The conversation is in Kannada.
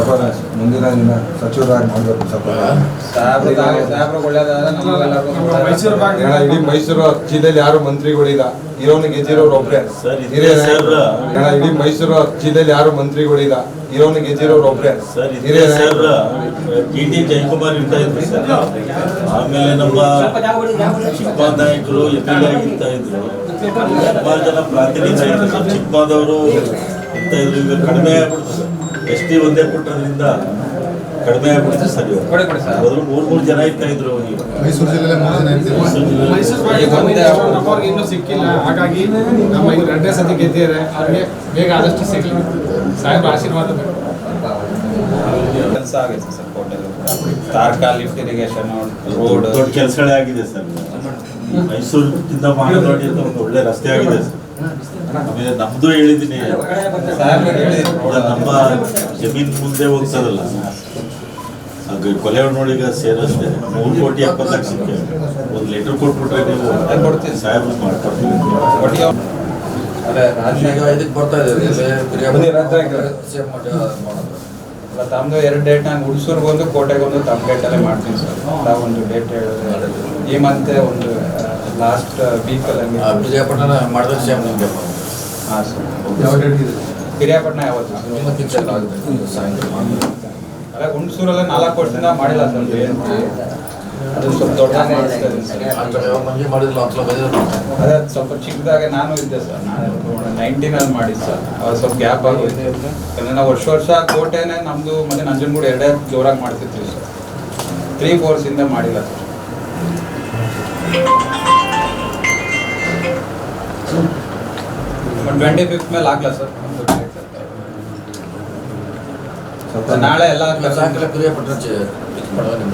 ಸಫಲ ಮುಂದಿನ ದಿನ ಸಚಿವರಾಗಿ ಮಾಡಬೇಕು ಸಫಲ. ಇಡೀ ಮೈಸೂರು ಜಿಲ್ಲೆಯಲ್ಲಿ ಯಾರು ಮಂತ್ರಿಗಳಿಲ್ಲ. ಇರೋನ್ ಗೆದ್ದಿರೋರು ಒಬ್ರೆ. ಸರ್, ಇದೆ ಹಿರಿಯ ಸರ್. ನಾಯಕರು. ಇಡೀ ಮೈಸೂರು ಜಿಲ್ಲೆಯಲ್ಲಿ ಯಾರು ಮಂತ್ರಿಗಳಿಲ್ಲ. ಇರೋನ್ ಗೆದ್ದಿರೋರು ಒಬ್ರೆ. ಟಿ ಟಿ ಜಯಕುಮಾರ್ ಇರ್ತಾ ಇದ್ರು ಸರ್. ಆಮೇಲೆ ನಮ್ಮ ಚಿಕ್ಕ ನಾಯಕರು ಇರ್ತಾ ಇದ್ರು. ಸುಮಾರು ಜನ ಪ್ರಾತಿನಿಧ್ಯ ಸರ್. ಇರ್ತಾ ಇದ್ರು. ಈಗ ಕಡಿಮೆ ಆಗ್ಬಿಡ್ತು ಸರ್. ಎಸ್ ಟಿ ಒಂದೇ ಕೊಟ್ಟದ್ರಿಂದ ಕಡಿಮೆ ಆಗ್ಬಿಡ್ತು ಸರ್. ಮೊದಲು ಮೂರ್ ಮೂರು ಜನ ಇರ್ತಾ ಇದ್ರು ಮೈಸೂರು ಜಿಲ್ಲೆ ಮೂರು ಜನ ಇರ್ತೀವಿ ಮೈಸೂರು ಮೈಸೂರು ಇನ್ನೂ ಸಿಕ್ಕಿಲ್ಲ. ಹಾಗಾಗಿ ನಮ್ಮ ಈಗ ಎರಡನೇ ಸತಿ ಗೆದ್ದಿದ್ದಾರೆ. ಅವ್ರಿಗೆ ಬೇಗ ಆದಷ್ಟು ಸಿಗಲಿ. ಸಾಹೇಬ್ ಆಶೀರ್ವಾದ ಬೇಕು. ಕೆಲಸ ಆಗೈತೆ ಸರ್ ಕೋಟೆದು ತಾರ್ಕಾ ಲಿಫ್ಟ್ ಇರಿಗೇಷನ್ ರೋಡ್ ದೊಡ್ಡ ಕೆಲಸಗಳೇ ಆಗಿದೆ ಸರ್. ಮೈಸೂರಿಂದ ಮಾನದವಾಡಿ ಅಂತ ಒಂದು ಒಳ್ಳೆ ರಸ್ತೆ ಆಗಿದೆ ಸರ್. ನಮ್ದು ಈಗ ನಮ್ಮ ಜಮೀನ್ ಮುಂದೆ ಹೋಗ್ತದಲ್ಲ. ಅದು ಕೊಲೆ ನೋಡಿ ಈಗ ಸೇರಷ್ಟೇ. ಮೂರು ಕೋಟಿ ಎಪ್ಪತ್ತು ಲಕ್ಷ ಒಂದು ಲೆಟರ್ ಕೊಟ್ಬಿಟ್ರೆ ನೀವು ಕೊಡ್ತೀನಿ. ಸಾಹೇಬ್ರು ಮಾಡ್ಕೊಡ್ತೀವಿ ಒಟ್ಟಿಗೆ ಅದೇ ರಾಜ್ಯ ಈಗ ಇದಕ್ಕೆ ಬರ್ತಾ ಇದ್ದೀವಿ. ತಮ್ದು ಎರಡು ಡೇಟ್ ನಾನು ಹುಡ್ಸೂರ್ಗೊಂದು ಕೋಟೆಗೊಂದು ತಮ್ಮ ಡೇಟಲ್ಲೇ ಮಾಡ್ತೀನಿ ಸರ್. ನಾವು ಒಂದು ಡೇಟ್ ಹೇಳಿದ್ರೆ ಈ ಮಂತೆ ಒಂದು ಲಾಸ್ಟ್ ವೀಕಲ್ಲಿ ಪಿರಿಯಾಪಟ್ಟಣ ಮಾಡಿದ್ರೆ ಸೇಮ್ ನಿಮಗೆ. ಹಾಂ ಸರ್. ಯಾವ ಡೇಟ್ ಇದೆ ಪಿರಿಯಾಪಟ್ಟಣ ಯಾವತ್ತು? ಅಲ್ಲ ಹುಣಸೂರಲ್ಲಿ ನಾಲ್ಕು ವರ್ಷದಿಂದ ಮಾಡಿಲ್ಲ ಸರ್ ಜಯಂತಿ ಅದು ಸ್ವಲ್ಪ ದೊಡ್ಡ ಅದೇ ಸ್ವಲ್ಪ ಚಿಕ್ಕದಾಗೆ ನಾನು ಇದ್ದೆ ಸರ್. ನಾನು ನೈನ್ಟೀನಲ್ಲಿ ಮಾಡಿ ಸರ್. ಅವಾಗ ಸ್ವಲ್ಪ ಗ್ಯಾಪ್ ಆಗೋಯ್ತು ಯಾಕಂದ್ರೆ ನಾವು ವರ್ಷ ವರ್ಷ ಕೋಟೆನೇ ನಮ್ಮದು ಮತ್ತೆ ನಂಜನಗೂಡು ಎರಡೇ ಜೋರಾಗಿ ಮಾಡ್ತಿರ್ತೀವಿ ಸರ್. ತ್ರೀ ಫೋರ್ಸಿಂದ ಮಾಡಿಲ್ಲ ಸರ್ ಟ್ವೆಂಟಿ ಫಿಫ್ತ್ ಮೇಲೆ ಆಗಲ್ಲ ಸರ್ ಸ್ವಲ್ಪ ನಾಳೆ ಎಲ್ಲ ಸಾಯಂಕಾಲ